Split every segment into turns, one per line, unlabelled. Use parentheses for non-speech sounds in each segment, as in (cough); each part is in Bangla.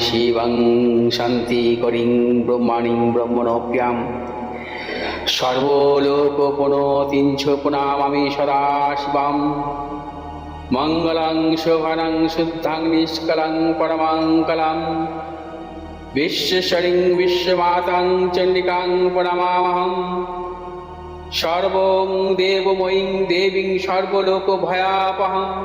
শিবং শান্তিকরিং ব্রহ্মাণীং ব্রহ্মণপ্যাম সর্বলোকপণতিঞ্চ পুনামামি সদা সদাশিবাম। মঙ্গলং শোভনং শুদ্ধাং নিষ্কলং পরমঙ্কলম বিশ্বশরিং বিশ্বমাতাং চণ্ডিকাং প্রণমামহম। সর্বং দেবময়ীং দেবীং সর্বলোক সর্বলোকভয়াপহম।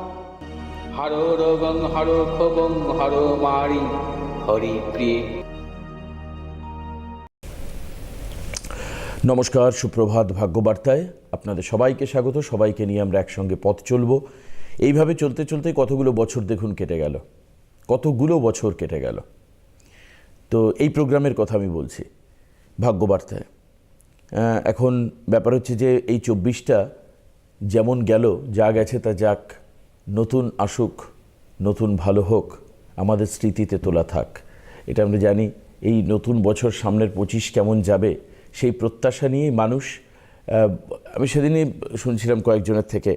হর রোগং হর ক্ষোভং হর মারি, হরি প্রিয়ে।
নমস্কার, সুপ্রভাত ভাগ্যবার্তায় আপনাদের সবাইকে স্বাগত। সবাইকে নিয়ে আমরা একসঙ্গে পথ চলব। এইভাবে চলতে চলতে কতগুলো বছর দেখুন কেটে গেল। কতগুলো বছর কেটে গেল। তো এই প্রোগ্রামের কথা আমি বলছি, ভাগ্যবার্তায়। এখন ব্যাপার হচ্ছে যে এই চব্বিশটা যেমন গেল, যা গেছে তা যাক নতুন আসুক, নতুন ভালো হোক, আমাদের স্মৃতিতে তোলা থাক। এটা আমরা জানি, এই নতুন বছর সামনের পঁচিশ কেমন যাবে, সেই প্রত্যাশা নিয়ে মানুষ আমি সেদিনই শুনছিলাম কয়েকজনের থেকে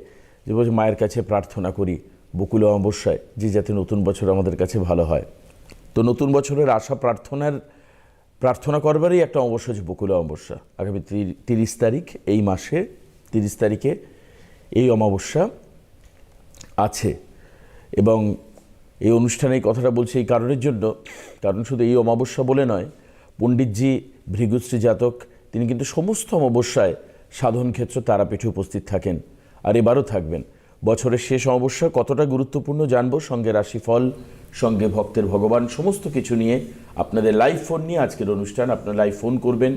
যে বলছে, মায়ের কাছে প্রার্থনা করি, বকুল অমাবস্যায়, যে যাতে নতুন বছর আমাদের কাছে ভালো হয়। তো নতুন বছরের আশা প্রার্থনার, প্রার্থনা করবারই একটা অমাবস্যা হচ্ছে বকুল অমাবস্যা। আগামী তিরিশ তারিখ, এই মাসে, তিরিশ তারিখে এই অমাবস্যা আছে। এবং এই অনুষ্ঠানে কথাটা বলছি এই কারণের জন্য, কারণ শুধু এই অমাবস্যা বলে নয়, পণ্ডিতজি, ভৃগুশ্রী জাতক, তিনি কিন্তু সমস্ত অমাবস্যায় সাধন ক্ষেত্র তারাপীঠে উপস্থিত থাকেন আর এবারও থাকবেন। বছরের শেষ অমাবস্যা কতটা গুরুত্বপূর্ণ জানব, সঙ্গে রাশিফল, সঙ্গে ভক্তের ভগবান, সমস্ত কিছু নিয়ে আপনাদের লাইভ ফোন নিয়ে আজকের অনুষ্ঠান। আপনারা লাইভ ফোন করবেন।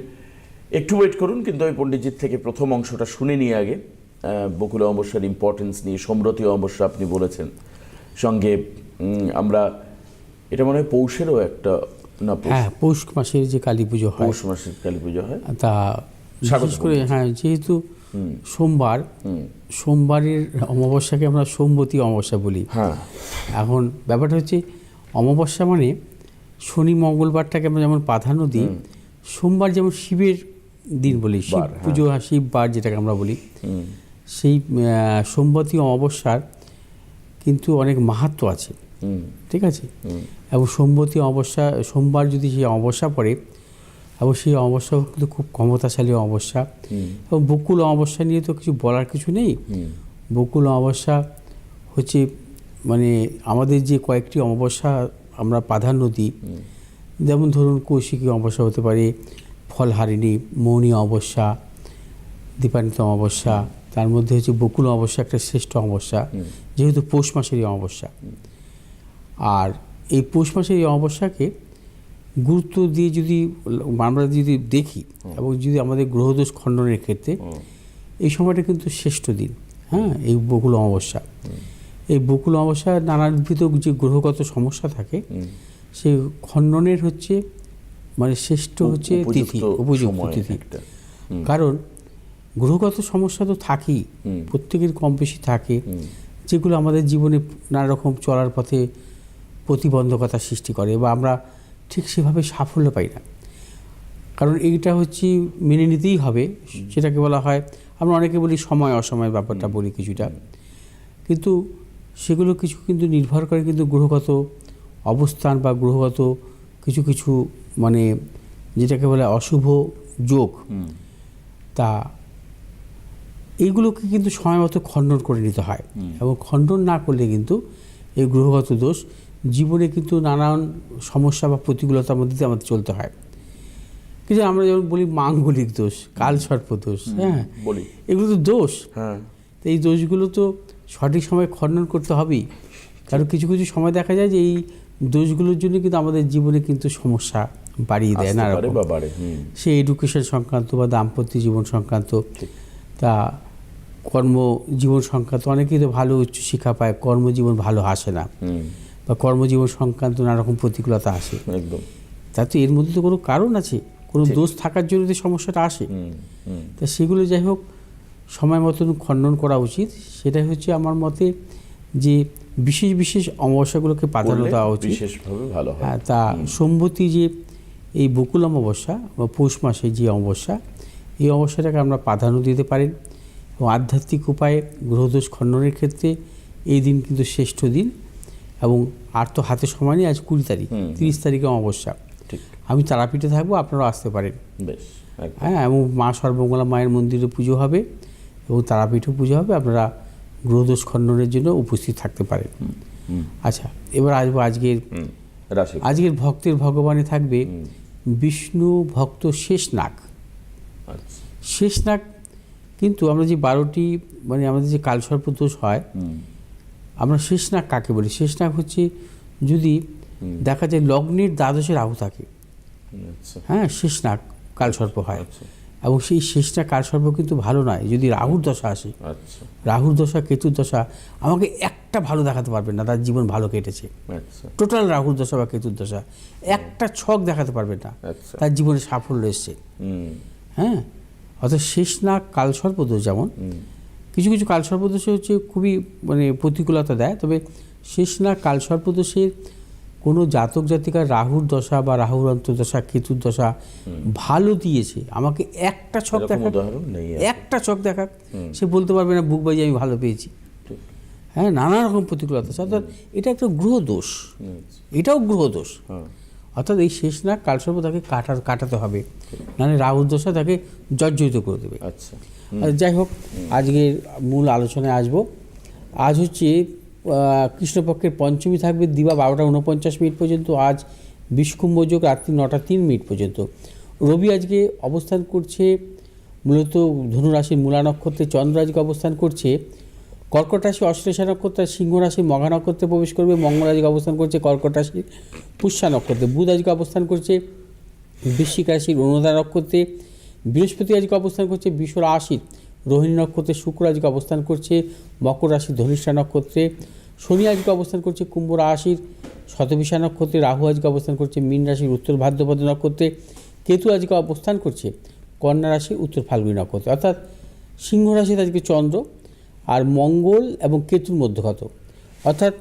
একটু ওয়েট করুন, কিন্তু আমি পণ্ডিতজির থেকে প্রথম অংশটা শুনে নিয়ে আগে। বকুল অমাবস্যার ইম্পর্টেন্স নিয়ে সমরতি অমাবস্যা আপনি বলেছেন। সঙ্গে আমরা এটা মনে হয় পৌষেরও একটা না পৌষ-
হ্যাঁ পৌষ মাসের যে কালী পুজো হয়
পৌষ মাসের কালী পুজো হয়।
তা বিশেষ করে হ্যাঁ যেহেতু সোমবার সোমবারের অমাবস্যাকে আমরা সোমবতী অমাবস্যা বলি।
হ্যাঁ।
এখন ব্যাপারটা হচ্ছে অমাবস্যা মানে শনি মঙ্গলবারটাকে আমরা যেমন প্রাধান্য দিই সোমবার যেমন শিবের দিন বলি শিব
হ্যাঁ।
পুজো শিব বার যেটাকে আমরা বলি সেই সোমবতী অমাবস্যার কিন্তু অনেক মাহাত্ম আছে। ঠিক আছে? এবং সোমবতী অমাবস্যা সোমবার যদি সেই অমাবস্যা পড়ে এবং সেই অমাবস্যা কিন্তু খুব ক্ষমতাশালী অমাবস্যা। এবং বকুল অমাবস্যা নিয়ে তো কিছু বলার কিছু নেই। বকুল অমাবস্যা হচ্ছে মানে আমাদের যে কয়েকটি অমাবস্যা আমরা প্রাধান্য দিই যেমন ধরুন কৌশিকী অমাবস্যা হতে পারে ফলহারিণী মৌনী অমাবস্যা দীপান্বিত অমাবস্যা
তার মধ্যে হচ্ছে বকুল অমাবস্যা একটা শ্রেষ্ঠ অমাবস্যা যেহেতু পৌষ মাসেরই অমাবস্যা। আর এই পৌষ মাসের এই অমাবস্যাকে গুরুত্ব দিয়ে যদি আমরা যদি দেখি এবং যদি আমাদের গ্রহদোষ খণ্ডনের ক্ষেত্রে এই সময়টা কিন্তু শ্রেষ্ঠ দিন হ্যাঁ এই বকুল অমাবস্যা। এই বকুল অমাবস্যা নানাবিধ যে গ্রহগত সমস্যা থাকে সেই খণ্ডনের হচ্ছে মানে শ্রেষ্ঠ হচ্ছে তিথি
উপযুক্ত
উপযুক্ত তিথি। কারণ গ্রহগত সমস্যা তো থাকেই প্রত্যেকের কম বেশি থাকে। যেগুলো আমাদের জীবনে নানা রকম চলার পথে প্রতিবন্ধকতা সৃষ্টি করে বা আমরা ঠিক সেভাবে সাফল্য পাই না। কারণ এইটা হচ্ছে মেনে নিতেই হবে সেটাকে বলা হয় আমরা অনেকে বলি সময় অসময় ব্যাপারটা বলি কিছুটা। কিন্তু সেগুলো কিছু কিন্তু নির্ভর করে কিন্তু গ্রহগত অবস্থান বা গ্রহগত কিছু কিছু মানে যেটাকে বলে অশুভ যোগ। তা এইগুলোকে কিন্তু সময় মতো খণ্ডন করে নিতে হয়। এবং খণ্ডন না করলে কিন্তু এই গ্রহগত দোষ জীবনে কিন্তু নানান সমস্যা বা প্রতিকূলতার মধ্যে দিয়ে আমাদের চলতে হয়। কিন্তু আমরা যেমন বলি মাঙ্গলিক দোষ কাল সর্প দোষ হ্যাঁ?
বলি।
এগুলো তো দোষ।
হ্যাঁ।
তো এই দোষগুলো তো সঠিক সময় খণ্ডন করতে হবেই। কারণ কিছু কিছু সময় দেখা যায় যে এই দোষগুলোর জন্য কিন্তু আমাদের জীবনে কিন্তু সমস্যা বাড়িয়ে দেয় না সে এডুকেশন সংক্রান্ত বা দাম্পত্য জীবন সংক্রান্ত তা কর্ম জীবন সংক্রান্ত অনেকেই তো ভালো উচ্চশিক্ষা পায় কর্মজীবন ভালো আসে না। বা কর্মজীবন সংক্রান্ত নানারকম প্রতিকূলতা আসে।
একদম।
তো এর মধ্যে তো কোনো কারণ আছে কোনো দোষ থাকার জন্য তো সমস্যাটা আসে। তা সেগুলো যাই হোক সময় মতন খণ্ডন করা উচিত। সেটাই হচ্ছে আমার মতে যে বিশেষ বিশেষ অমাবস্যাগুলোকে প্রাধান্য দেওয়া উচিত।
বিশেষভাবে ভালো হ্যাঁ।
তা সম্মতি যে এই বকুল অমাবস্যা বা পৌষ মাসে যে অমাবস্যা এই অমাবস্যাটাকে আমরা প্রাধান্য দিতে পারেন এবং আধ্যাত্মিক উপায়ে গ্রহদোষ খণ্ডনের ক্ষেত্রে এই দিন কিন্তু শ্রেষ্ঠ দিন এবং আর তো হাতে সময় নেই আজ কুড়ি তারিখ তিরিশ তারিখে অমাবস্যা। আমি তারাপীঠে থাকব আপনারাও আসতে পারেন।
বেশ
হ্যাঁ এবং মা সর্বমঙ্গলা মায়ের মন্দিরে পুজো হবে এবং তারাপীঠও পুজো হবে আপনারা গ্রহদোষ খণ্ডনের জন্য উপস্থিত থাকতে পারেন। আচ্ছা এবার আসব আজকের আজকের ভক্তের ভগবানে থাকবে বিষ্ণু ভক্ত শেষনাগ।
আচ্ছা।
শেষনাগ কিন্তু আমরা যে বারোটি মানে আমাদের যে কালসর্প দোষ হয় আমরা শেষনাগ কাকে বলি? শেষ শেষনাগ হচ্ছে যদি দেখা যায় লগ্নের দ্বাদশে রাহু থাকে।
আচ্ছা।
হ্যাঁ শেষনাগ কালসর্প হয়।
আচ্ছা।
এবং সেই শেষনাগ কালসর্প কিন্তু ভালো নয়। যদি রাহুর দশা আসে
আচ্ছা।
রাহুর দশা কেতুর দশা আমাকে একটা ভালো দেখাতে পারবেন না তার জীবন ভালো কেটেছে। টোটাল রাহুর দশা বা কেতুর দশা একটা ছক দেখাতে পারবেন না তার জীবনে সাফল্য এসছে। হ্যাঁ? অর্থাৎ শেষ না কালসর্পদোষ যেমন কিছু কিছু কালসর্পদোষে হচ্ছে খুবই মানে প্রতিকূলতা দেয় তবে শেষ না কালসর্পদোষের কোনো জাতক জাতিকার রাহুর দশা বা রাহুর অন্তর্দশা কেতুর দশা ভালো দিয়েছে। আমাকে একটা ছক
দেখা।
একটা ছক দেখাক। সে বলতে পারবে না বুক বাজি আমি ভালো পেয়েছি। হ্যাঁ নানা রকম প্রতিকূলতা অর্থাৎ এটা একটা গ্রহ দোষ। এটাও গ্রহ দোষ। অর্থাৎ এই শেষ না কালসর্প তাকে কাটা কাটাতে হবে। নাহলে রাহুর দশা তাকে জর্জরিত করে দেবে।
আচ্ছা
আর যাই হোক আজকের মূল আলোচনায় আসব। আজ হচ্ছে কৃষ্ণপক্ষের পঞ্চমী থাকবে দিবা বারোটা উনপঞ্চাশ মিনিট পর্যন্ত আজ বিষ্কুম্ভ যোগ রাত্রি নটা তিন মিনিট পর্যন্ত। রবি আজকে অবস্থান করছে মূলত ধনুরাশির মূলা নক্ষত্রে চন্দ্র আজকে অবস্থান করছে। কর্কট রাশি অশ্লেষা নক্ষত্র, সিংহ রাশি, মঘা নক্ষত্রে প্রবেশ করবে, মঙ্গল আজকে অবস্থান করছে কর্কট রাশি, পুষ্যা নক্ষত্রে, বুধ আজকে অবস্থান করছে বৃশ্চিক রাশির অনুদা নক্ষত্রে, বৃহস্পতি আজকে অবস্থান করছে বিশ্ব রাশির রোহিণী নক্ষত্রে শুক্র আজকে অবস্থান করছে মকর রাশি, ধনিষ্ঠা নক্ষত্রে, শনি আজকে অবস্থান করছে কুম্ভ রাশির শতবিশা নক্ষত্রে, রাহু আজকে অবস্থান করছে মীন রাশির, উত্তর ভাদ্রপদ নক্ষত্রে, কেতু আজকে অবস্থান করছে কন্যা রাশির উত্তর ফাল্গুনী নক্ষত্রে। অর্থাৎ সিংহ রাশিতে আজকে চন্দ্র আর মঙ্গল এবং কেতুর মধ্যগত অর্থাৎ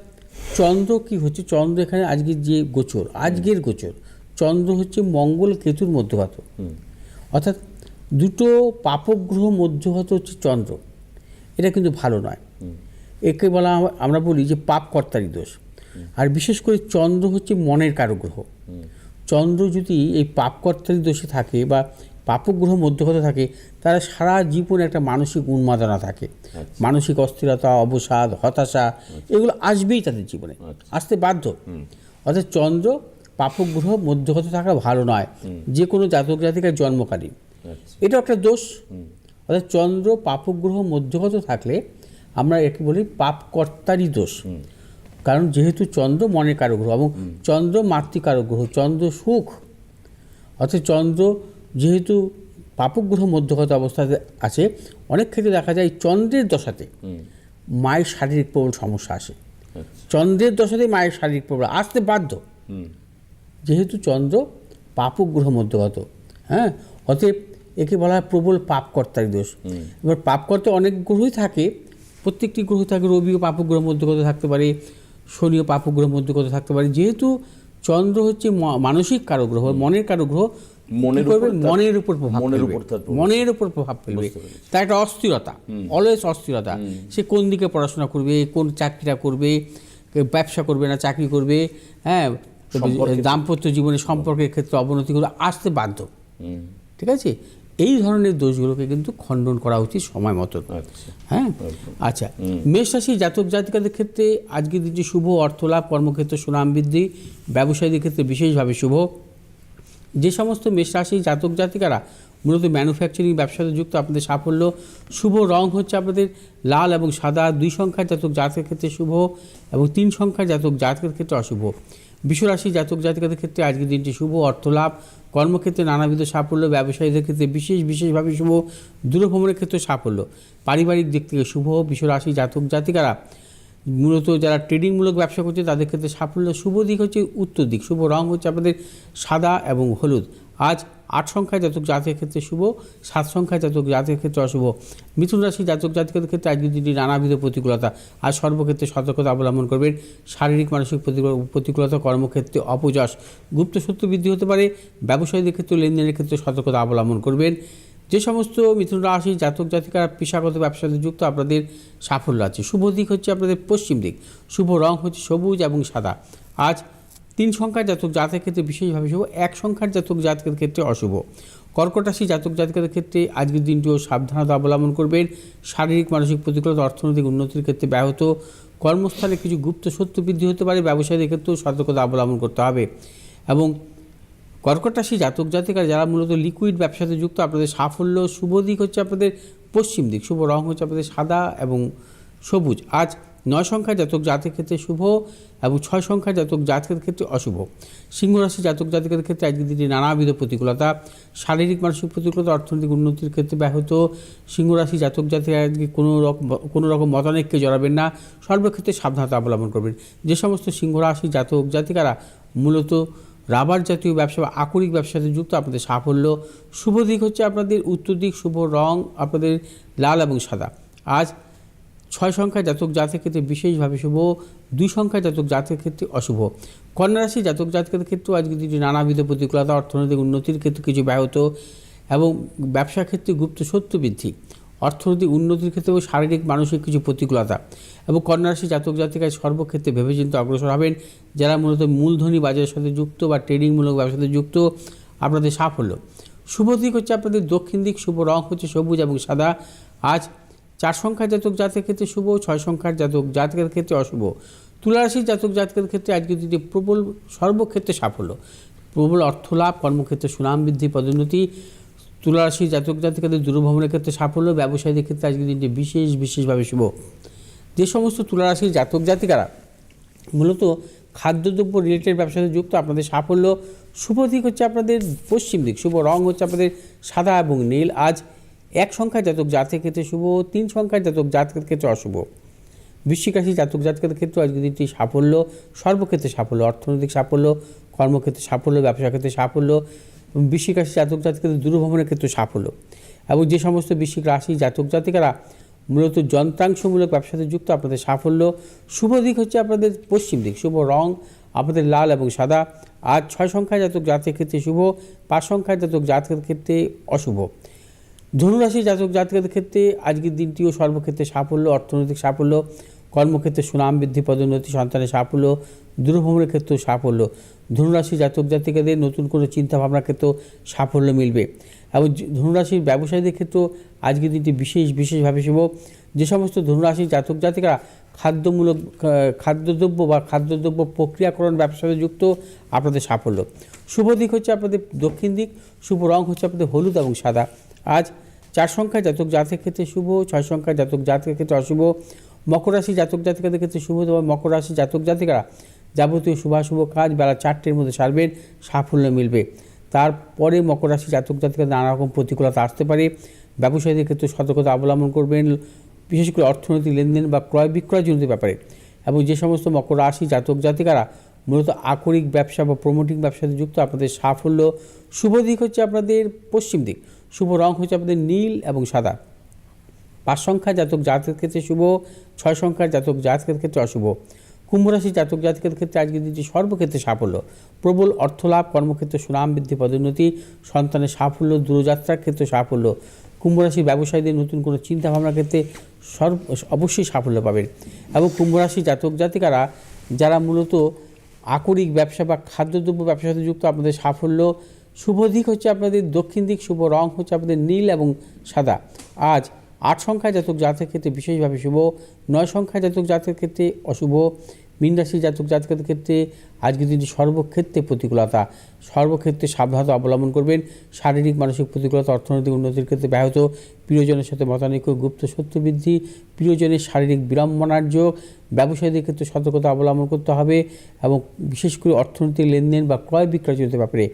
চন্দ্র কি হচ্ছে? চন্দ্র এখানে আজকের যে গোচর আজকের গোচর চন্দ্র হচ্ছে মঙ্গল কেতুর মধ্যগত অর্থাৎ দুটো পাপগ্রহ মধ্যগত হচ্ছে চন্দ্র। এটা কিন্তু ভালো নয়। একে বলা আমরা বলি যে পাপ কর্তারি দোষ আর বিশেষ করে চন্দ্র হচ্ছে মনের কারগ্রহ। চন্দ্র যদি এই পাপ কর্তারি দোষে থাকে বা পাপগ্রহ মধ্যগত থাকে তারা সারা জীবন একটা মানসিক উন্মাদনা থাকে। মানসিক অস্থিরতা অবসাদ হতাশা এগুলো আসবেই তাদের জীবনে আসতে বাধ্য। অর্থাৎ চন্দ্র পাপগ্রহ মধ্যগত থাকা ভালো নয়। যে কোনো জাতক জাতিকার জন্মকালীন।
আচ্ছা।
এটা একটা দোষ। অর্থাৎ চন্দ্র পাপগ্রহ মধ্যগত থাকলে আমরা একে বলি পাপকর্তারই দোষ। কারণ যেহেতু চন্দ্র মনের কারও গ্রহ এবং চন্দ্র মাতৃকারক গ্রহ চন্দ্র সুখ। অর্থাৎ চন্দ্র যেহেতু পাপগ্রহ মধ্যগত অবস্থাতে আছে অনেক ক্ষেত্রে দেখা যায় চন্দ্রের দশাতে মায়ের শারীরিক প্রবল সমস্যা আসে। চন্দ্রের দশাতে মায়ের শারীরিক প্রবল আসতে বাধ্য। যেহেতু চন্দ্র পাপগ্রহ মধ্যগত হ্যাঁ অতএব একে বলা হয় প্রবল পাপকর্তার দোষ। এবার পাপকর্তা অনেক গ্রহই থাকে প্রত্যেকটি গ্রহ থাকে রবিও পাপগ্রহ মধ্যগত থাকতে পারে শনিও পাপগ্রহ মধ্যগত থাকতে পারে। যেহেতু চন্দ্র হচ্ছে মানসিক কারও গ্রহ মনের কারও গ্রহ
মনের উপর
মনের উপর প্রভাব
মনের উপর
মনের উপর প্রভাব ফেলবে। তার একটা অস্থিরতা অলওয়েজ অস্থিরতা। সে কোন দিকে পড়াশোনা করবে কোন চাকরিটা করবে ব্যবসা করবে না চাকরি করবে হ্যাঁ দাম্পত্য জীবনে সম্পর্কের ক্ষেত্রে অবনতি করে আসতে বাধ্য। ঠিক আছে? এই ধরনের দোষগুলোকে কিন্তু খণ্ডন করা উচিত সময় মতো।
আচ্ছা।
হ্যাঁ? আচ্ছা। মেষ রাশি জাতক জাতিকাদের ক্ষেত্রে আজকের দিনটি শুভ অর্থলাভ কর্মক্ষেত্রে সুনাম বৃদ্ধি ব্যবসায়ীদের ক্ষেত্রে বিশেষভাবে শুভ। যে সমস্ত মেষ রাশি জাতক জাতিকারা মূলত ম্যানুফ্যাকচারিং ব্যবসাতে যুক্ত, আপনাদের সাফল্য শুভ রং হচ্ছে আপনাদের লাল এবং সাদা, দুই সংখ্যার জাতক জাতকের ক্ষেত্রে শুভ এবং তিন সংখ্যার জাতক জাতকের ক্ষেত্রে অশুভ। বিশ্বরাশি জাতক জাতিকাদের ক্ষেত্রে আজকের দিনটি শুভ, অর্থলাভ, কর্মক্ষেত্রে নানাবিধ সাফল্য, ব্যবসায়ীদের ক্ষেত্রে বিশেষ বিশেষভাবে শুভ, দূরভ্রমণের ক্ষেত্রে সাফল্য। পারিবারিক দিক থেকে শুভ বিশ্বরাশি জাতক জাতিকারা মূলত যারা ট্রেডিংমূলক ব্যবসা করছে, তাদের ক্ষেত্রে সাফল্য শুভ দিক হচ্ছে উত্তর দিক। শুভ রং হচ্ছে আপনাদের সাদা এবং হলুদ। আজ আট সংখ্যায় জাতক জাতকের ক্ষেত্রে শুভ, সাত সংখ্যায় জাতক জাতকের ক্ষেত্রে অশুভ। মিথুন রাশি জাতক জাতকের ক্ষেত্রে আজকের দিনটি নানাবিধ প্রতিকূলতা। আজ সর্বক্ষেত্রে সতর্কতা অবলম্বন করবেন। শারীরিক, মানসিক প্রতিকূলতা কর্মক্ষেত্রে অপযশ। গুপ্ত সত্য বৃদ্ধি হতে পারে। ব্যবসায়ীদের ক্ষেত্রে, লেনদেনের ক্ষেত্রে সতর্কতা অবলম্বন করবেন। যে সমস্ত মিথুন রাশি জাতক জাতিকারা পেশাগত ব্যবসাতে যুক্ত আপনাদের সাফল্য আছে। শুভ দিক হচ্ছে আপনাদের পশ্চিম দিক। শুভ রং হচ্ছে সবুজ এবং সাদা। আজ তিন সংখ্যার জাতক জাতকের ক্ষেত্রে বিশেষভাবে শুভ, এক সংখ্যার জাতক জাতকের ক্ষেত্রে অশুভ। কর্কট রাশি জাতক জাতকের ক্ষেত্রে আজকের দিনটিও সাবধানতা অবলম্বন করবেন। শারীরিক, মানসিক প্রতিকূলতা, অর্থনৈতিক উন্নতির ক্ষেত্রে ব্যাহত। কর্মস্থলে কিছু গুপ্ত সত্য বৃদ্ধি হতে পারে। ব্যবসায়ীদের ক্ষেত্রেও সতর্কতা অবলম্বন করতে হবে। এবং কর্কট রাশি জাতক জাতিকারা যারা মূলত লিকুইড ব্যবসাতে যুক্ত, আপনাদের সাফল্য, শুভ দিক হচ্ছে আপনাদের পশ্চিম দিক, শুভ রং হচ্ছে আপনাদের সাদা এবং সবুজ। আজ নয় সংখ্যার জাতক জাতকের ক্ষেত্রে শুভ এবং ছয় সংখ্যার জাতক জাতকের ক্ষেত্রে অশুভ। সিংহ রাশি জাতক জাতিকাদের ক্ষেত্রে আজকের দিনটি নানাবিধ প্রতিকূলতা, শারীরিক, মানসিক প্রতিকূলতা, অর্থনৈতিক উন্নতির ক্ষেত্রে ব্যাহত। সিংহ রাশি জাতক জাতিকা আজকে কোনো রকম কোনো রকম মতানৈক্যে জড়াবেন না, সর্বক্ষেত্রে সাবধানতা অবলম্বন করবেন। যে সমস্ত সিংহ রাশি জাতক জাতিকারা মূলত রাবার জাতীয় ব্যবসা বা আকরিক ব্যবসাতে যুক্ত আপনাদের সাফল্য। শুভ দিক হচ্ছে আপনাদের উত্তর দিক, শুভ রং, আপনাদের লাল এবং সাদা। আজ ছয় সংখ্যা জাতক জাতকের ক্ষেত্রে বিশেষভাবে শুভ, দুই সংখ্যা জাতক জাতকের ক্ষেত্রে অশুভ। কন্যা রাশি জাতক জাতকের ক্ষেত্রেও আজকে দিনটি নানাবিধ প্রতিকূলতা, অর্থনৈতিক উন্নতির ক্ষেত্রে কিছু ব্যাহত এবং ব্যবসা ক্ষেত্রে গুপ্ত সত্য বৃদ্ধি। অর্থনৈতিক উন্নতির ক্ষেত্রে এবং শারীরিক মানসিক কিছু প্রতিকূলতা এবং কন্যা রাশি জাতক জাতিকায় সর্বক্ষেত্রে ভেবে ভেবেচিন্তে অগ্রসর হবেন, যারা মূলত মূলধনী বাজারের সাথে যুক্ত বা ট্রেডিংমূলক ব্যবসার সাথে যুক্ত, আপনাদের সাফল্য। শুভ দিক হচ্ছে আপনাদের দক্ষিণ দিক, শুভ রং হচ্ছে সবুজ এবং সাদা। আজ চার সংখ্যার জাতক জাতকের ক্ষেত্রে শুভ, ছয় সংখ্যার জাতক জাতকের ক্ষেত্রে অশুভ। তুলারাশির জাতক জাতকের ক্ষেত্রে আজকে দিনটি প্রবল, সর্বক্ষেত্রে সাফল্য। প্রবল অর্থলাভ, কর্মক্ষেত্রে সুনাম বৃদ্ধি, পদোন্নতি। তুলারাশি জাতক জাতিকাদের দূরভ্রমণের ক্ষেত্রে সাফল্য, ব্যবসায়ীদের ক্ষেত্রে আজকের দিনটি বিশেষ, বিশেষভাবে শুভ। যে সমস্ত তুলারাশির জাতক জাতিকারা, মূলত খাদ্যদ্রব্য রিলেটেড ব্যবসাতে যুক্ত, আপনাদের সাফল্য, শুভ দিক হচ্ছে আপনাদের পশ্চিম দিক, শুভ রং হচ্ছে আপনাদের সাদা এবং নীল। আজ এক সংখ্যার জাতক জাতকের ক্ষেত্রে শুভ, তিন সংখ্যার জাতক জাতকের ক্ষেত্রে অশুভ। বৃশ্চিক রাশি জাতক জাতকের ক্ষেত্রে আজকে দিনটি সাফল্য, সর্বক্ষেত্রে সাফল্য, অর্থনৈতিক সাফল্য, কর্মক্ষেত্রে সাফল্য ব্যবসা ক্ষেত্রে সাফল্য বৃশ্চিক রাশি জাতক জাতিকাদের দূরভ্রমণের ক্ষেত্রে সাফল্য। এবং যে সমস্ত বৃশ্চিক রাশি জাতক জাতিকারা মূলত যন্ত্রাংশমূলক ব্যবসাতে যুক্ত, আপনাদের সাফল্য, শুভ দিক হচ্ছে আপনাদের পশ্চিম দিক। শুভ রং আপনাদের লাল এবং সাদা। আজ ছয় সংখ্যা জাতক জাতকের ক্ষেত্রে শুভ, পাঁচ সংখ্যা জাতক জাতকের ক্ষেত্রে অশুভ। ধনুরাশি জাতক জাতকের ক্ষেত্রে আজকের দিনটিও সর্বক্ষেত্রে সাফল্য, অর্থনৈতিক সাফল্য, কর্মক্ষেত্রে সুনাম বৃদ্ধি, পদোন্নতি, সন্তানের সাফল্য দূরভ্রমণের ক্ষেত্রেও সাফল্য। ধনুরাশি জাতক জাতিকাদের নতুন কোনো চিন্তাভাবনার ক্ষেত্রেও সাফল্য মিলবে। এবং ধনুরাশির ব্যবসায়ীদের ক্ষেত্রেও আজকের দিনটি বিশেষ, বিশেষভাবে শুভ। যে সমস্ত ধনুরাশির জাতক জাতিকারা খাদ্যমূলক খাদ্যদ্রব্য বা খাদ্যদ্রব্য প্রক্রিয়াকরণ ব্যবসার যুক্ত, আপনাদের সাফল্য। শুভ দিক হচ্ছে আপনাদের দক্ষিণ দিক, শুভ রং হচ্ছে আপনাদের হলুদ এবং সাদা। আজ চার সংখ্যা জাতক জাতকের ক্ষেত্রে শুভ, ছয় সংখ্যা জাতক জাতকের ক্ষেত্রে অশুভ। মকর রাশি জাতক জাতিকাদের ক্ষেত্রে শুভ, তবে মকর রাশি জাতক জাতিকারা যাবতীয় শুভাশুভ কাজ বেলা চারটের মধ্যে সারবেন, সাফল্য মিলবে। তারপরে মকর রাশি জাতক জাতিকাদের নানা রকম প্রতিকূলতা আসতে পারে। ব্যবসায়ীদের ক্ষেত্রে সতর্কতা অবলম্বন করবেন, বিশেষ করে অর্থনৈতিক লেনদেন বা ক্রয় বিক্রয় জনিত ব্যাপারে। এবং যে সমস্ত মকর রাশি জাতক জাতিকারা মূলত আকরিক ব্যবসা বা প্রমোটিং ব্যবসাতে যুক্ত, আপনাদের সাফল্য, শুভ দিক হচ্ছে আপনাদের পশ্চিম দিক। শুভ রং হচ্ছে আপনাদের নীল এবং সাদা। পাঁচ সংখ্যা জাতক জাতকের ক্ষেত্রে শুভ, ছয় সংখ্যার জাতক জাতকের ক্ষেত্রে অশুভ। কুম্ভ রাশি জাতক জাতকের ক্ষেত্রে আজকের দিনটি সর্বক্ষেত্রে সাফল্য। প্রবল অর্থলাভ, কর্মক্ষেত্রে সুনাম বৃদ্ধি, পদোন্নতি, সন্তানের সাফল্য, দূরযাত্রার ক্ষেত্রে সাফল্য। কুম্ভ রাশি ব্যবসায়ীদের নতুন কোনো চিন্তাভাবনার ক্ষেত্রে সর্ব অবশ্যই সাফল্য পাবেন। এবং কুম্ভ রাশি জাতক জাতিকারা, যারা মূলত আকরিক ব্যবসা বা খাদ্যদ্রব্য ব্যবসার সাথে যুক্ত, আপনাদের সাফল্য, শুভ দিক হচ্ছে আপনাদের দক্ষিণ দিক, শুভ রং হচ্ছে আপনাদের নীল এবং সাদা। আজ আট সংখ্যায় জাতক জাতকের ক্ষেত্রে বিশেষভাবে শুভ, নয় সংখ্যায় জাতক জাতকের ক্ষেত্রে অশুভ, মীন রাশি জাতক জাতকের ক্ষেত্রে আজকের দিনটি সর্বক্ষেত্রে প্রতিকূলতা, সর্বক্ষেত্রে সাবধানতা অবলম্বন করবেন। শারীরিক, মানসিক প্রতিকূলতা, অর্থনৈতিক উন্নতির ক্ষেত্রে ব্যাহত। প্রিয়জনের সাথে মতানৈক্য, গুপ্ত সত্য বৃদ্ধি, প্রিয়জনের শারীরিক বিড়ম্বনার যোগ ব্যবসায়ীদের ক্ষেত্রে সতর্কতা অবলম্বন করতে হবে এবং বিশেষ করে অর্থনৈতিক লেনদেন বা ক্রয় বিক্রয় জনিত ব্যাপারে।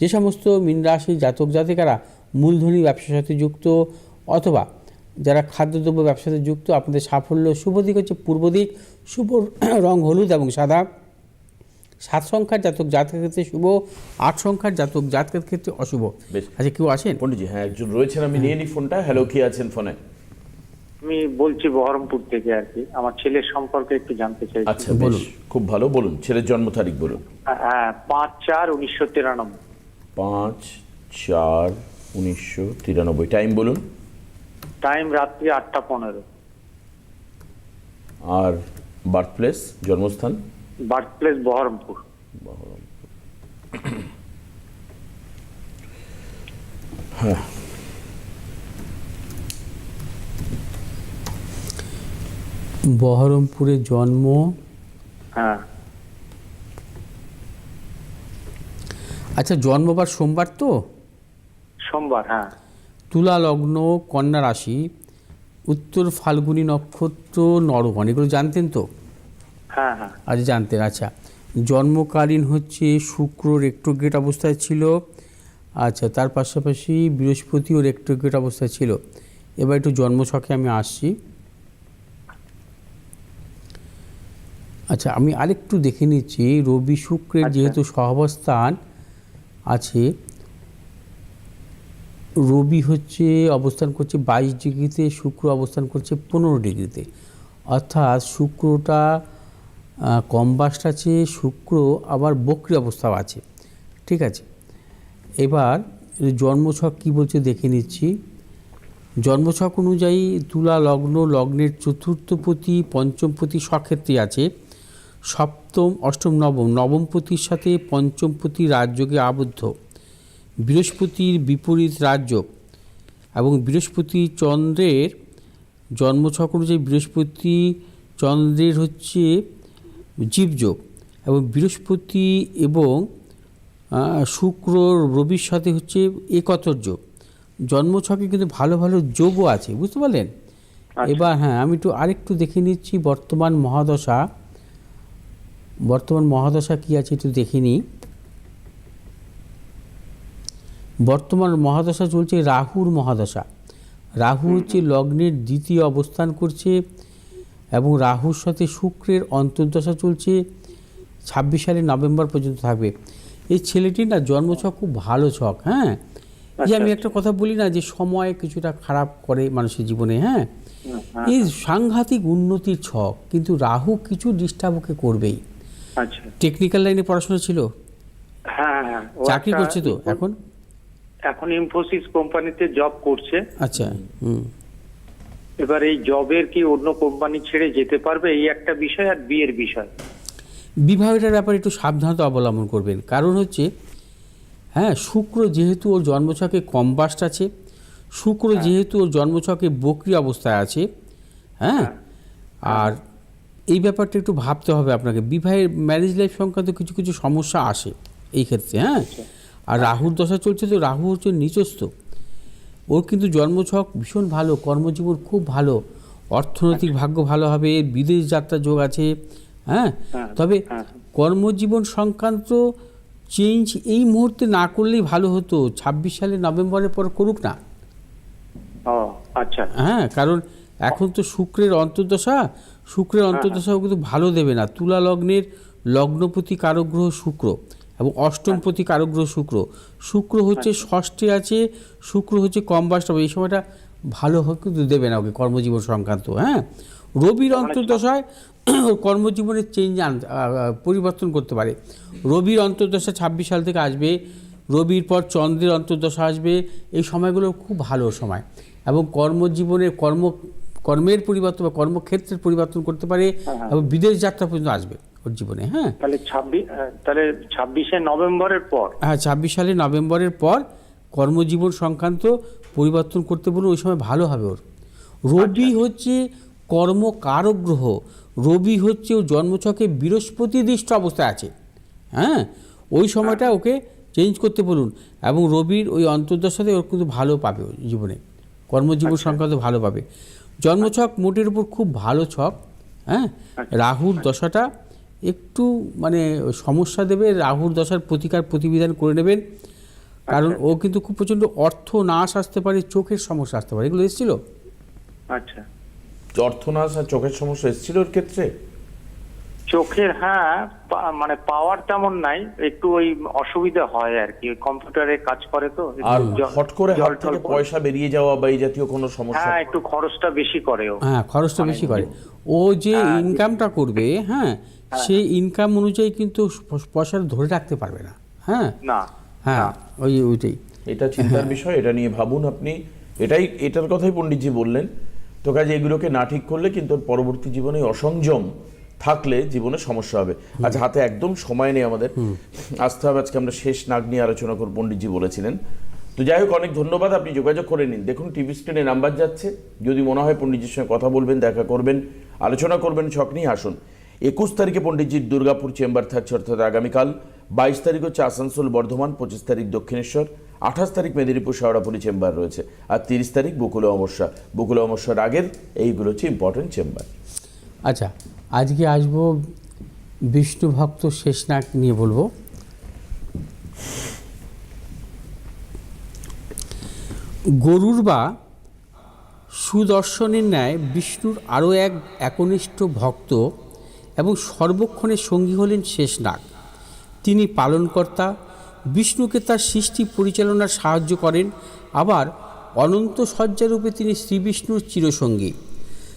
যে সমস্ত মীন রাশি জাতক জাতিকারা মূলধনী ব্যবসার সাথে যুক্ত অথবা যারা খাদ্যদ্রব্য ব্যবসাতে যুক্ত আপনাদের সাফল্য শুভ দিক হচ্ছে পূর্ব দিক শুভ (clears throat) রং হলুদ এবং সাদা। সাত সংখ্যার জাতক জাতকের ক্ষেত্রে শুভ আট সংখ্যার জাতক জাতকের ক্ষেত্রে অশুভ।
বেশ।
আচ্ছা কেউ আছেন
পণ্ডিতজি হ্যাঁ একজন রয়েছেন আমি নিয়ে নিই ফোনটা। হ্যালো কি আছেন ফোনে?
আমি বলছি বহরমপুর থেকে আর কি। আমার ছেলের সম্পর্কে একটু জানতে চাই
আচ্ছা বলুন। খুব ভালো বলুন। ছেলের জন্ম তারিখ বলুন।
হ্যাঁ পাঁচ চার উনিশশো তিরানব্বই।
পাঁচ চার উনিশশো তিরানব্বই। টাইম বলুন।
টাইম রাত্রি আটটা পনেরো।
আর বার্থ প্লেস জন্মস্থান?
বার্থ প্লেস বহরমপুর
বহরমপুরে জন্ম?
হ্যাঁ।
আচ্ছা জন্মবার সোমবার তো?
সোমবার হ্যাঁ।
তুলা লগ্ন কন্যা রাশি উত্তর ফাল্গুনী নক্ষত্র নরগণ এগুলো জানতেন তো?
হ্যাঁ হ্যাঁ।
আজ জানতেন আচ্ছা। জন্মকালীন হচ্ছে শুক্র রেক্টোগেট অবস্থায় ছিল। আচ্ছা তার পাশাপাশি বৃহস্পতিও রেক্টোগেট অবস্থায় ছিল। এবার একটু জন্মছকে আমি আসছি। আচ্ছা আমি আরেকটু দেখে নিচ্ছি রবি শুক্রের
আচ্ছা।
যেহেতু সহাবস্থান আছে রবি হচ্ছে অবস্থান করছে বাইশ ডিগ্রিতে, শুক্র অবস্থান করছে পনেরো ডিগ্রিতে। অর্থাৎ শুক্রটা কম্বাস্ট আছে, শুক্র আবার বক্রি অবস্থাও আছে। ঠিক আছে? এবার জন্মছক কী বলছে দেখে নিচ্ছি। জন্মছক অনুযায়ী তুলা লগ্ন, লগ্নের চতুর্থপতি পঞ্চমপতি সক্ষেত্রে আছে। সপ্তম, অষ্টম, নবম নবমপতির সাথে পঞ্চমপতি রাজযোগে আবদ্ধ। বৃহস্পতির বিপরীত রাজ্য এবং বৃহস্পতি চন্দ্রের জন্মছক অনুযায়ী বৃহস্পতি চন্দ্রের হচ্ছে জীবযোগ এবং বৃহস্পতি এবং শুক্র রবির সাথে হচ্ছে একতর যোগ। জন্মছকে কিন্তু ভালো ভালো যোগও আছে বুঝতে পারলেন? এবার হ্যাঁ আমি একটু আরেকটু দেখে নিচ্ছি বর্তমান মহাদশা। বর্তমান মহাদশা কি আছে একটু দেখে নিই। বর্তমান মহাদশা চলছে রাহুর মহাদশা। রাহু হচ্ছে লগ্নের দ্বিতীয় অবস্থান করছে এবং রাহুর সাথে শুক্রের অন্তর্দশা চলছে ছাব্বিশ সালের নভেম্বর পর্যন্ত থাকবে। এই ছেলেটির না জন্মছক খুব ভালো ছক হ্যাঁ? এই যে আমি একটা কথা বলি না যে সময় কিছুটা খারাপ করে মানুষের জীবনে হ্যাঁ? এই সাংঘাতিক উন্নতির ছক কিন্তু রাহু কিছু ডিস্টার্ব ওকে করবেই।
আচ্ছা।
টেকনিক্যাল লাইনে পড়াশোনা ছিল?
হ্যাঁ হ্যাঁ ও
চাকরি করছে তো এখন?
এখন ইনফোসিস কোম্পানিতে জব করছে।
আচ্ছা হুম।
এবার এই জবের কি অন্য কোম্পানি ছেড়ে যেতে পারবে? এই একটা বিষয় আর বিয়ের বিষয়।
বিবাহটার ব্যাপারে একটু সাবধানতা অবলম্বন করবেন। কারণ হচ্ছে হ্যাঁ শুক্র যেহেতু ওর জন্মছকে কম্বাস্ট আছে শুক্র যেহেতু ওর জন্মছকে বকরি অবস্থায় আছে হ্যাঁ আর এই ব্যাপারটা একটু ভাবতে হবে আপনাকে। বিবাহের ম্যারেজ লাইফ সংক্রান্ত কিছু কিছু সমস্যা আসে এই ক্ষেত্রে হ্যাঁ। আর রাহুর দশা চলছে তো রাহু হচ্ছে নিচস্থ ওর কিন্তু জন্মছক ভীষণ ভালো কর্মজীবন খুব ভালো অর্থনৈতিক ভাগ্য ভালো হবে বিদেশ যাত্রা যোগ আছে হ্যাঁ?
হ্যাঁ,
তবে
হ্যাঁ।
কর্মজীবন সংক্রান্ত চেঞ্জ এই মুহূর্তে না করলেই ভালো হতো ছাব্বিশ সালে নভেম্বরের পর করুক না।
আচ্ছা।
হ্যাঁ কারণ এখন তো শুক্রের অন্তর্দশা শুক্রের অন্তর্দশাও কিন্তু ভালো দেবে না। তুলা লগ্নের লগ্নপতি কারগ্রহ শুক্র। এবং অষ্টমপতি কারগ্রহ শুক্র। শুক্র হচ্ছে ষষ্ঠে আছে শুক্র হচ্ছে কম বাস্তব এই সময়টা ভালো হোক কিন্তু দেবে না ওকে কর্মজীবন সংক্রান্ত হ্যাঁ? রবির অন্তর্দশায় (coughs) কর্মজীবনের চেঞ্জ আন পরিবর্তন করতে পারে। রবির অন্তর্দশা ছাব্বিশ সাল থেকে আসবে রবির পর চন্দ্রের অন্তর্দশা আসবে। এই সময়গুলো খুব ভালো সময়। এবং কর্মজীবনের কর্ম কর্মের পরিবর্তন বা কর্মক্ষেত্রের পরিবর্তন করতে পারে এবং বিদেশ যাত্রা পর্যন্ত আসবে। ওর জীবনে হ্যাঁ।
তাহলে ছাব্বিশ তাহলে ছাব্বিশে নভেম্বরের পর।
হ্যাঁ ছাব্বিশ সালে নভেম্বরের পর কর্মজীবন সংক্রান্ত পরিবর্তন করতে বলুন ওই সময় ভালো হবে ওর। রবি হচ্ছে কর্মকারক গ্রহ রবি হচ্ছে ও জন্মছকে বৃহস্পতি দৃষ্ট অবস্থায় আছে। হ্যাঁ ওই সময়টা ওকে চেঞ্জ করতে বলুন এবং রবির ওই অন্তর্দশাতে ওর কিন্তু ভালো পাবে জীবনে। কর্মজীবন সংক্রান্ত ভালো পাবে। জন্মছক মোটের উপর খুব ভালো ছক হ্যাঁ। রাহুর দশাটা একটু মানে সমস্যা দেবে রাহুর দশার প্রতিকার প্রতিবিধান করে নেবেন। কারণ ও কিন্তু খুব প্রচণ্ড অর্থ নাশ আসতে পারে চোখের সমস্যা আসতে পারে। এগুলো এসেছিল?
আচ্ছা।
অর্থনাশ আর চোখের সমস্যা এসেছিল ওর ক্ষেত্রে?
চোখের হ্যাঁ মানে পাওয়ার তেমন নাই। একটু ওই অসুবিধা হয় আর কি। ওই কম্পিউটারে কাজ করে তো
আর হট করে হাত থেকে পয়সা বেরিয়ে যাওয়া বা এই জাতীয় কোনো সমস্যা?
হ্যাঁ একটু খরচটা বেশি করে ও।
হ্যাঁ খরচটা বেশি করে। ও যে ইনকামটা করবে হ্যাঁ সেই ইনকাম অনুযায়ী কিন্তু পয়সা ধরে রাখতে পারবে না হ্যাঁ?
না
হ্যাঁ ওই ওইটাই।
এটা চিন্তার বিষয় এটা নিয়ে ভাবুন আপনি। এটাই এটার কথাই পণ্ডিতজি বললেন। তো কাজে এগুলোকে না ঠিক করলে কিন্তু পরবর্তী জীবনে অসংযম থাকলে জীবনে সমস্যা হবে। আজ হাতে একদম সময় নেই আমাদের। আসতে হবে আজকে আমরা শেষ নাগ নিয়ে আলোচনা করব পণ্ডিতজি বলেছিলেন। তো যাই হোক অনেক ধন্যবাদ আপনি যোগাযোগ করে নিন। দেখুন টিভি স্ক্রিনে নাম্বার যাচ্ছে। যদি মনে হয় পণ্ডিতজির সঙ্গে কথা বলবেন দেখা করবেন আলোচনা করবেন ছক নিয়ে আসুন। একুশ তারিখে পণ্ডিতজির দুর্গাপুর চেম্বার থাকছে অর্থাৎ আগামীকাল, বাইশ তারিখ হচ্ছে আসানসোল বর্ধমান, পঁচিশ তারিখ দক্ষিণেশ্বর, আঠাশ তারিখ মেদিনীপুর, শেওড়াপুরি চেম্বার রয়েছে আর তিরিশ তারিখ বকুল অমাবস্যা। বকুল অমাবস্যার আগের এইগুলো হচ্ছে ইম্পর্টেন্ট চেম্বার।
আচ্ছা আজকে আসব বিষ্ণু ভক্ত শেষনাগ নিয়ে বলব। গরুর বা সুদর্শনের ন্যায় বিষ্ণুর আরও এক একনিষ্ঠ ভক্ত এবং সর্বক্ষণের সঙ্গী হলেন শেষনাগ তিনি পালনকর্তা, বিষ্ণুকে তার সৃষ্টি পরিচালনার সাহায্য করেন, আবার অনন্ত শয্যারূপে তিনি শ্রীবিষ্ণুর চিরসঙ্গী।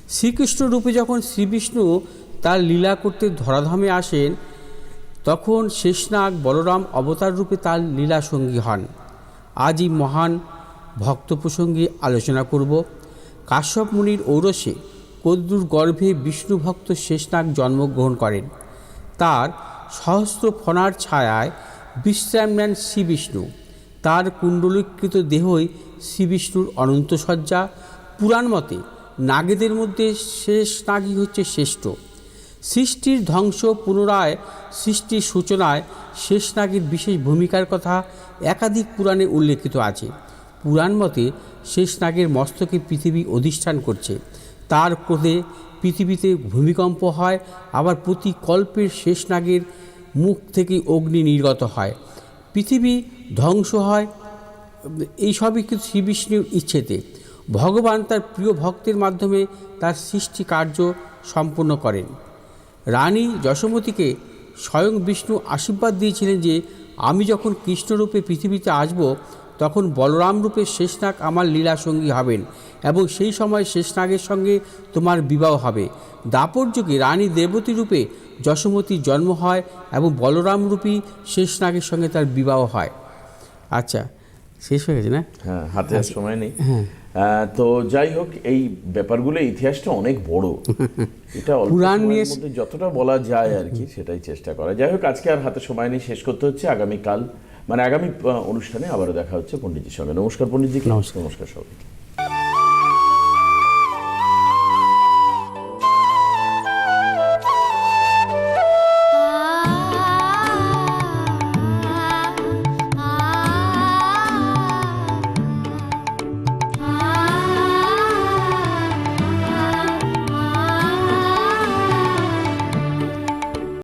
শ্রীকৃষ্ণ রূপে যখন শ্রীবিষ্ণু তার লীলা করতে ধরাধামে আসেন, তখন শেষনাগ বলরাম অবতার রূপে তার লীলা সঙ্গী হন। আজই মহান ভক্ত প্রসঙ্গে আলোচনা করব। কাশ্যপ মুনির ঔরসে কদ্রুর গর্ভে বিষ্ণুভক্ত শেষনাগ জন্মগ্রহণ করেন। তার সহস্র ফণার ছায়ায় বিশ্রাম নেন শ্রী বিষ্ণু তার কুণ্ডলীকৃত দেহই শ্রীবিষ্ণুর অনন্ত পুরাণ মতে নাগেদের মধ্যে শেষ নাগই হচ্ছে শ্রেষ্ঠ। সৃষ্টির ধ্বংস পুনরায় সৃষ্টির সূচনায় শেষ নাগের বিশেষ ভূমিকার কথা একাধিক পুরাণে উল্লেখিত আছে। পুরাণ মতে শেষ নাগের মস্তকে পৃথিবী অধিষ্ঠান করছে। তার ক্রোধে পৃথিবীতে ভূমিকম্প হয়, আবার প্রতি কল্পের শেষ নাগের মুখ থেকে অগ্নি নির্গত হয়। পৃথিবী ধ্বংস হয়, এই সবই কিন্তু শ্রীবিষ্ণুর ইচ্ছেতে। ভগবান তার প্রিয় ভক্তের মাধ্যমে তার সৃষ্টি কার্য সম্পন্ন করেন। রানী যশোমতীকে স্বয়ং বিষ্ণু আশীর্বাদ দিয়েছিলেন যে, আমি যখন কৃষ্ণরূপে পৃথিবীতে আসব তখন বলরাম রূপে শেষনাগ আমার লীলা সঙ্গী হবেন এবং সেই সময় শেষনাগের সঙ্গে তোমার বিবাহ হবে। দাপর যুগে রানী দেবতী রূপে যশোমতীর জন্ম হয় এবং বলরাম রূপী শেষনাগের সঙ্গে তার বিবাহ হয়। আচ্ছা শেষ হয়ে গেছে না?
হ্যাঁ হাতে আর সময় নেই। আহ, তো যাই হোক এই ব্যাপারগুলো ইতিহাসটা অনেক বড়। (laughs) এটা
পুরাণ নিয়ে-
যতটা বলা যায় আর কি সেটাই চেষ্টা করা। যাই হোক আজকে আর হাতে সময় নেই শেষ করতে হচ্ছে। আগামীকাল মানে আগামী অনুষ্ঠানে আবারও দেখা হচ্ছে পণ্ডিতজির সঙ্গে। নমস্কার পণ্ডিতজি।
নমস্কার।
নমস্কার সবাইকে।